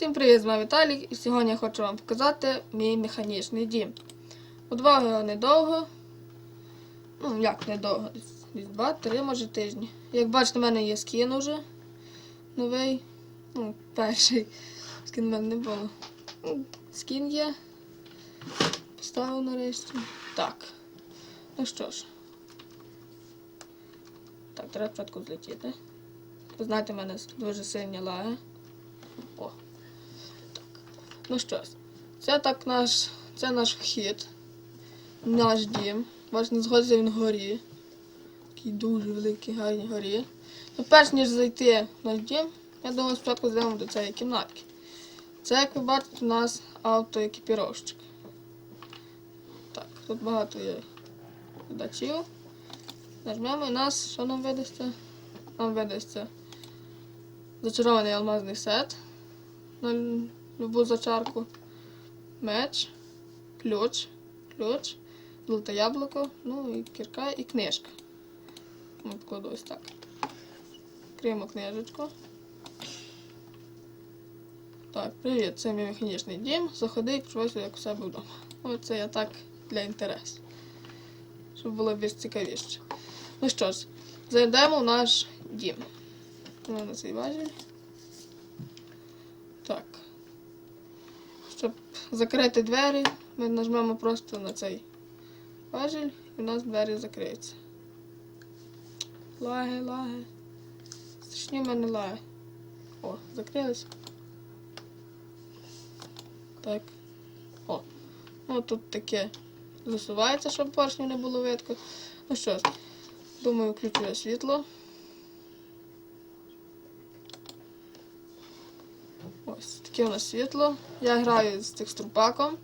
Всім привіт, з вами Віталій, і сьогодні я хочу вам показати мій механічний дім. Будував його недовго. Ну, як недовго, десь, десь 2-3, може тижні. Як бачите, в мене є скін уже новий. Ну, перший скін в мене не було. Ну, Скін є. Поставив нарешті. Так. Ну що ж. Так, треба спочатку злетіти. Ви знаєте, в мене дуже сильні лаги. О. Ну що ж, це так наш. Це наш вхід. Наш дім. Бачите, знаходиться він вгорі. Такий дуже великий, гарній горі. Ну, перш ніж зайти в наш дім, я думаю, спочатку зайдемо до цієї кімнатки. Це, як ви бачите, у нас автоекіпіровщик. Так, тут багато є глядачів. Нажмемо і нас, що нам видасться? Нам видасться зачарований алмазний сет любу зачарку, меч, ключ, ключ, золоте яблуко, ну і кірка і книжка. Ну, покладу ось так. Кримо книжечку. Так, привіт, це мій механічний дім. Заходи і почувайся як у себе вдома. Оце я так для інтересу. Щоб було більш цікавіше. Ну що ж, зайдемо в наш дім. Ну, на цей важіль. Так. Закрити двері, ми нажмемо просто на цей важіль і у нас двері закриються. Лаги, лаги. Страшні в мене лаги. О, закрились. Так. О. Ну тут таке засувається, щоб поршню не було видко. Ну що ж, думаю, включу світло. Ось таке у нас світло. Я граю з текстурпаком.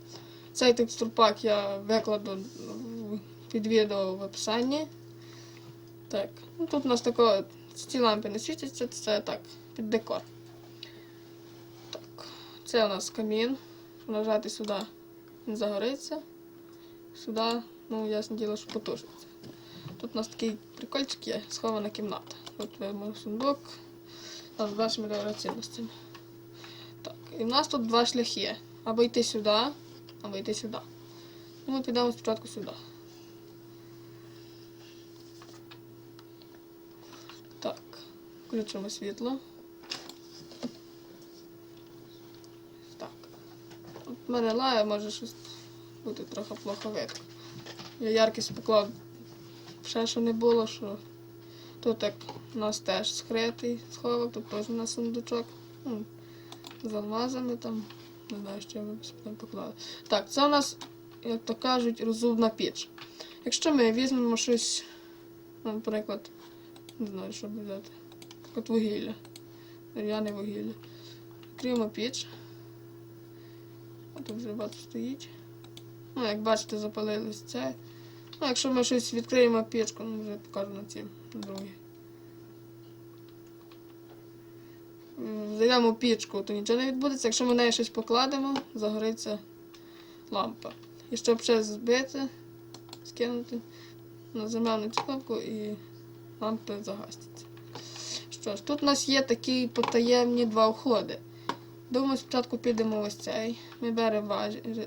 Цей текстурпак я викладу під відео в описанні. Так, ну тут у нас тако, ці лампи не світяться, це так, під декор. Так, це у нас камін. Нажати сюди, він загориться. Сюди, ну, ясне діло, що потушиться. Тут у нас такий прикольчик є, схована кімната. Тут візьмемо сундук з вашими дорогоцінностями. І в нас тут два шляхи. Або йти сюди, або йти сюди. Ну, ми підемо спочатку сюди. Так, включимо світло. Так. От мене лає, може щось бути трохи плохо видно. Я яркість поклав ще що не було, що тут як у нас теж скритий сховок, тут теж у нас сундучок. З там. Не знаю, що ми поклали. Так, це у нас, як то кажуть, розумна піч. Якщо ми візьмемо щось, ну, наприклад, не знаю, що взяти. От вугілля. Дерев'яне вугілля. Крімо піч. А тут вже багато стоїть. Ну, як бачите, запалилось це. Ну, якщо ми щось відкриємо пічку, ну вже покажу на цім, на другій. М, Зайдемо в пічку, то нічого не відбудеться. Якщо ми в неї щось покладемо, загориться лампа. І щоб ще збити, скинути, нажимаємо на цю кнопку і лампа загаситься. Що ж, тут у нас є такі потаємні два входи. Думаю, спочатку підемо ось цей. Ми беремо важ... ре-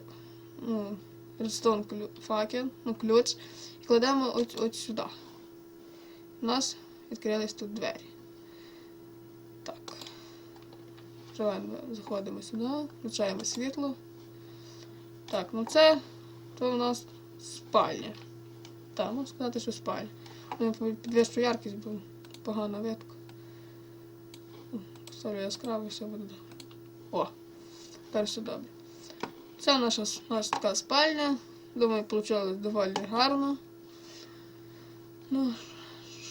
ну, редстон факел, ну, ключ і кладемо ось, ось сюди. У нас відкрились тут двері. Так. Відкриваємо, заходимо сюди, включаємо світло. Так, ну це то у нас спальня. Так, можна сказати, що спальня. Ну, Я підвищу яркість, бо погано видко. Поставлю яскраво все буде. О, тепер все добре. Це наша, наша така спальня. Думаю, вийшло доволі гарно. Ну,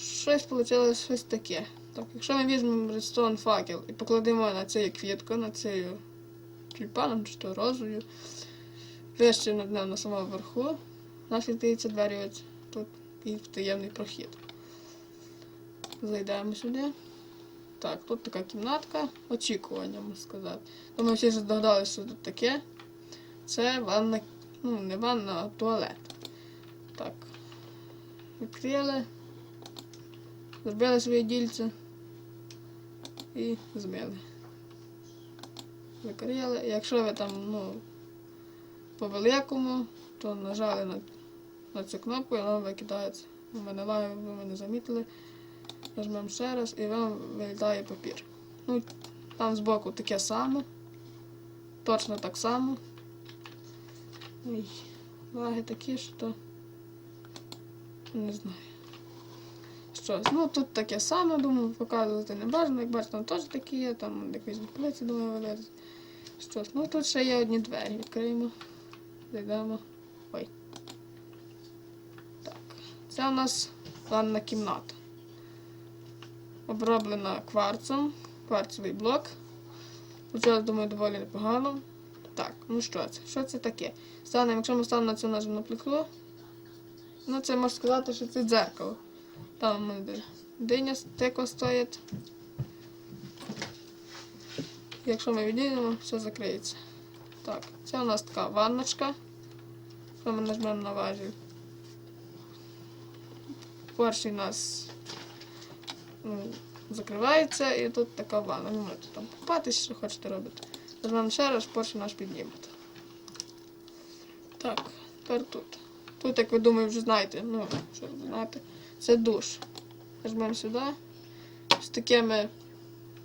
щось вийшло щось таке. Так, якщо ми візьмемо редстон факел і покладемо на цю квітку, на цю тюльпаном чи то розою, вище над ним на самому верху, нас відкриються двері ось тут і в таємний прохід. Зайдемо сюди. Так, тут така кімнатка, очікування, можна сказати. Думаю, всі здогадалися, що тут таке. Це ванна, ну не ванна, а туалет. Так. Відкрили. Зробили своє дільце і змили. закрили. Якщо ви там, ну, по великому, то нажали на, на цю кнопку і вам викидається. У мене лаги, ви мене замітили. Нажмемо ще раз і вам вилітає папір. Ну, там збоку таке саме. Точно так само. Ой, лаги такі, що то не знаю. Щось. Ну тут таке саме, думаю, показувати не бажано. Як бачите, там теж такі є, там якісь полиці, думаю, вилазить. Щось. Ну тут ще є одні двері. Відкриємо. Зайдемо. Ой. Так. Це у нас ванна кімната. Оброблена кварцем. Кварцевий блок. Почалось, думаю, доволі непогано. Так, ну що це? Що це таке? Станемо, якщо ми станемо на цю нажмемо пликло, ну це можна сказати, що це дзеркало. Там де- диня тико стоїть. Якщо ми відійдемо, все закриється. Так, це у нас така ванночка. Якщо ми нажмемо на важіль. Перший у нас ну, закривається і тут така ванна. Ви можете там купатись, що хочете робити. Нажмемо ще раз, перший наш піднімете. Так, тепер тут. Тут, як ви думаю, вже знаєте, ну, що ви знаєте, це душ. Нажмемо сюди. З такими,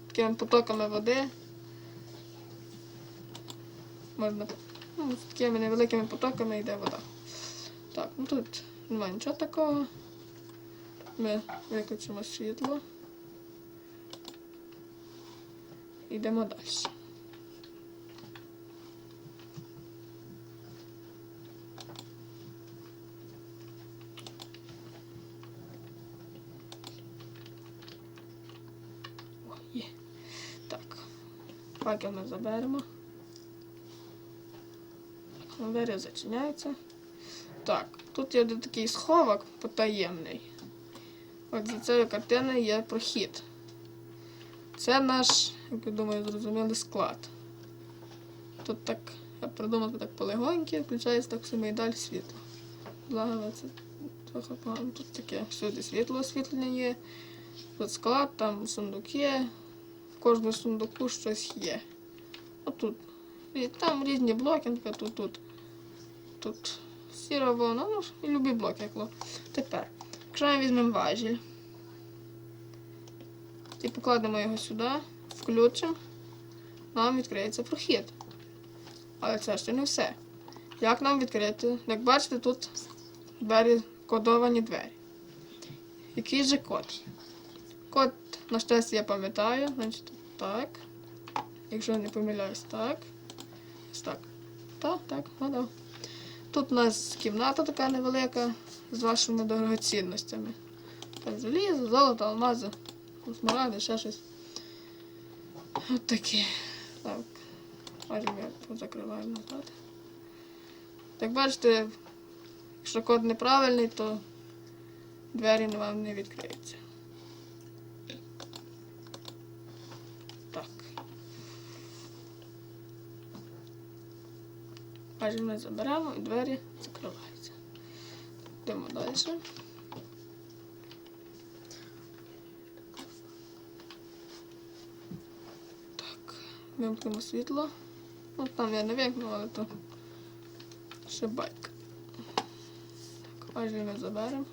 такими потоками води. Можна, ну, з такими невеликими потоками йде вода. Так, ну тут немає нічого такого. Ми виключимо світло. Йдемо далі. О, є. Так. Факел ми заберемо. Двері зачиняються. Так, тут є такий сховок потаємний. От за цією картиною є прохід. Це наш, як я думаю, зрозумілий склад. Тут так, я придумав так полегоньки, включається так само і далі світло. Благо, це трохи погано. Тут таке всюди світло освітлення є. Тут склад, там сундуки. Кожному сундуку щось є. Отут. І там різні блоки, тут, тут. Тут сіра вона, ну, і любі блоки, як ло. Тепер, якщо ми візьмемо важіль і покладемо його сюди, включимо, нам відкриється прохід. Але це ще не все. Як нам відкрити? Як бачите, тут двері, кодовані двері. Який же код? Код, на щастя, я пам'ятаю, значить так. Якщо я не помиляюсь, так. Ось так. Так, так, гадав. Тут у нас кімната така невелика з вашими дорогоцінностями. Там залізо, золото, алмази, смарагди, ще щось. От таке. Так. Аж я позакриваю назад. Як бачите, якщо код неправильний, то двері вам не відкриються. Так. Аж ми заберемо і двері закриваються. Йдемо далі. Так, вимкнемо світло. Ну, там я не вимкну, але то ще байк. Так, аж ми заберемо.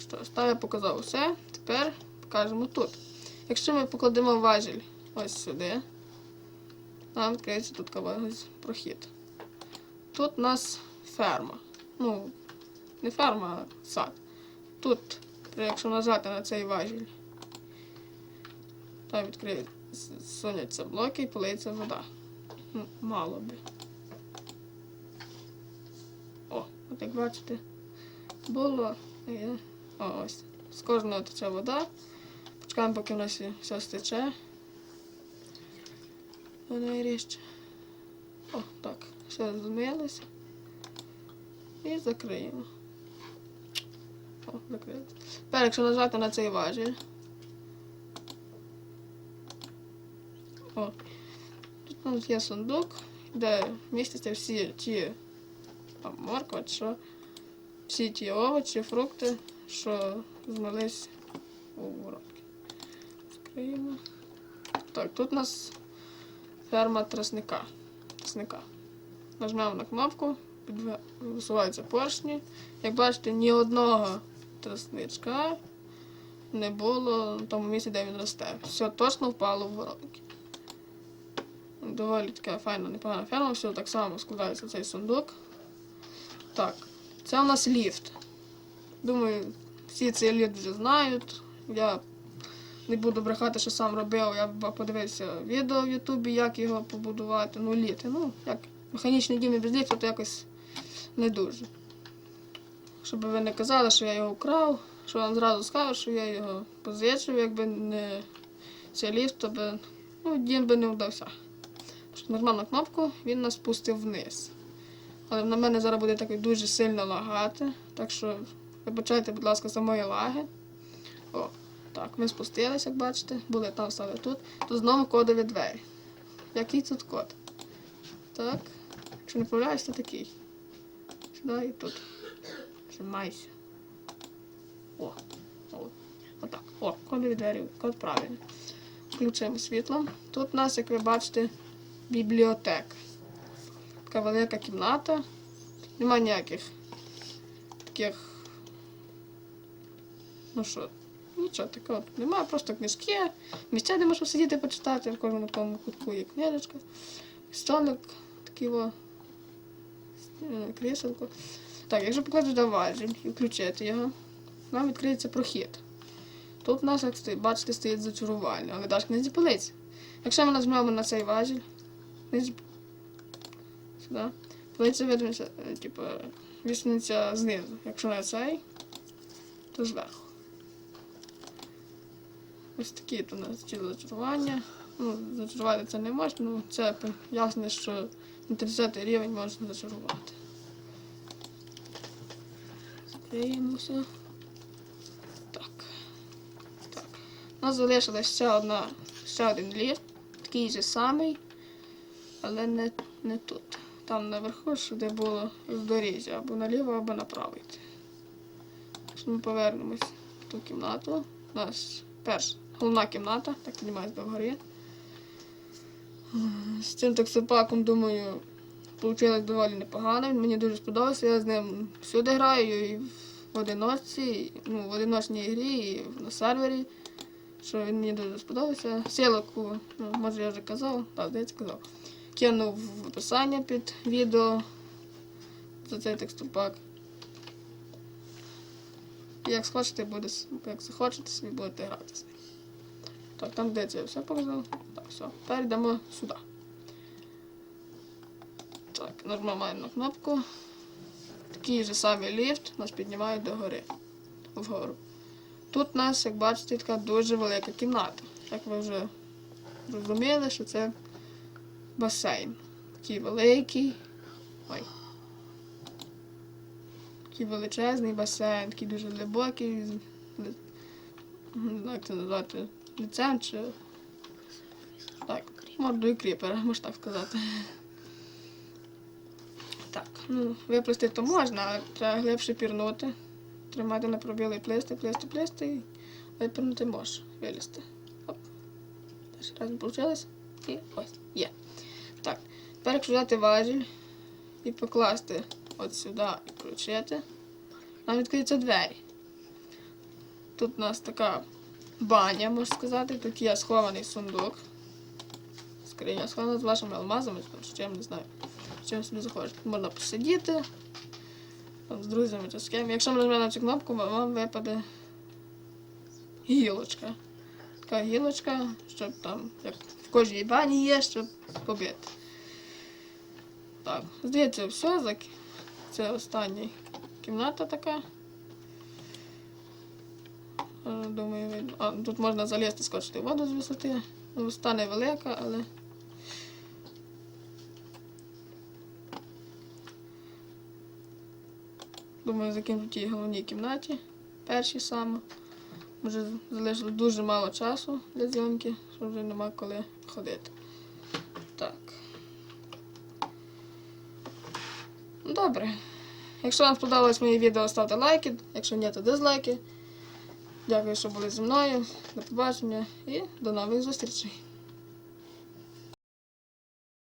Що, ж, там я показав усе. Тепер покажемо тут. Якщо ми покладемо важіль ось сюди, нам відкриється тут ось прохід. Тут у нас ферма. Ну, не ферма, а сад. Тут, якщо нажати на цей важіль, там відкриють, суняться блоки і полиється вода. Ну, мало би. О, от як бачите, було. О, ось. З кожного тече вода. Почекаємо, поки в нас все стече. Вона і ріжче. О, так, все змилося. І закриємо. О, закрили. Тепер, якщо нажати на цей важіль. О, тут у нас є сундук, де містяться всі ті там, морква, що, всі ті овочі, фрукти, що змились у воронки. Закриємо. Так, тут у нас ферма трасника. Трасника. Нажмемо на кнопку, висуваються поршні. Як бачите, ні одного трасничка не було в тому місці, де він росте. Все точно впало в воронки. Доволі така файна, непогана ферма, все так само складається цей сундук. Так, це у нас ліфт. Думаю, всі цей ліфт вже знають. Я не буду брехати, що сам робив. Я подивився відео в Ютубі, як його побудувати. Ну, ліфт. Ну, як механічний дім і без ліфту, то якось не дуже. Щоб ви не казали, що я його вкрав, що вам зразу скажу, що я його позичив, якби не цей ліфт, то би, ну, дім би не вдався. Що Нажмав на кнопку, він нас спустив вниз. Але на мене зараз буде так дуже сильно лагати, так що вибачайте, будь ласка, за мої лаги. О, так, ми спустилися, як бачите, були там, стали тут. Тут знову кодові двері. Який тут код? Так. Якщо не помиляюсь, то такий. Сюди і тут. Тримайся. О, отак. О, кодові двері, код правильний. Включимо світло. Тут у нас, як ви бачите, бібліотека. Така велика кімната. Нема ніяких таких. Ну що, нічого такого тут немає, просто книжки, місця, де можна сидіти почитати, в кожному такому кутку є книжечка, столик, такий во, е, кріселко. Так, якщо покладеш до важіль і включити його, нам відкриється прохід. Тут у нас, як стоїть, бачите, стоїть зачарування, але дашки не зіпалиться. Якщо ми нажмемо на цей важіль, зіп... сюди, полиця видно, типу, вісниця знизу. Якщо на цей, то зверху. Ось такі тут у нас ці зачарування. Ну, зачарувати це не можна, ну це ясно, що на 30 рівень можна зачарувати. Закриємося. Так. Так. У нас залишилась ще одна, ще один ліфт, такий же самий, але не, не тут. Там наверху, де було роздоріжжя, або наліво, або направо йти. Ми повернемось в ту кімнату, нас перша головна кімната, так піднімається до гори. З цим таксопаком, думаю, вийшло доволі непогано. Він мені дуже сподобався. Я з ним всюди граю і в одиночці, і, ну, в одиночній грі, і на сервері. Що він мені дуже сподобався. Сілоку, ну, може я вже казав, так, здається, казав. Кинув в описання під відео за цей текстурпак. І Як схочете, буде, як захочете, собі будете грати з ним. Так, там де це все показав. Так, все. Тепер йдемо сюди. Так, нажимаємо на кнопку. Такий же самий ліфт нас піднімає до гори. Вгору. Тут у нас, як бачите, така дуже велика кімната. Як ви вже зрозуміли, що це басейн. Такий великий. Ой. Такий величезний басейн, такий дуже глибокий. Не знаю, як це назвати. Лицем чи. Так, мордою кріпера, можна так сказати. Так, ну, виплисти то можна, але треба глибше пірнути. Тримати на пробіли і плисти, плисти, плисти, і випірнути можеш, вилізти. Оп. Перший раз вийшло. І ось, є. Так, тепер якщо взяти важіль і покласти от сюди і включити, нам відкриються двері. Тут у нас така баня, можна сказати. Тут є схований сундук. Скриня схована з вашими алмазами, чи чим не знаю. з Чим собі захочете. Можна посидіти там, з друзями чи з ким. Якщо ми нажмемо на цю кнопку, вам випаде гілочка. Така гілочка, щоб там, як в кожній бані є, щоб побити. Так, здається, все. Це остання кімната така. Е, Думаю, видно. А, тут можна залізти, скочити воду з висоти. Висота невелика, але. Думаю, закінчу в тій головній кімнаті. Першій саме. Може, залишилось дуже мало часу для зйомки, що вже нема коли ходити. Так. Добре. Якщо вам сподобалось моє відео, ставте лайки. Якщо ні, то дизлайки. Дякую, що були зі мною. До побачення і до нових зустрічей.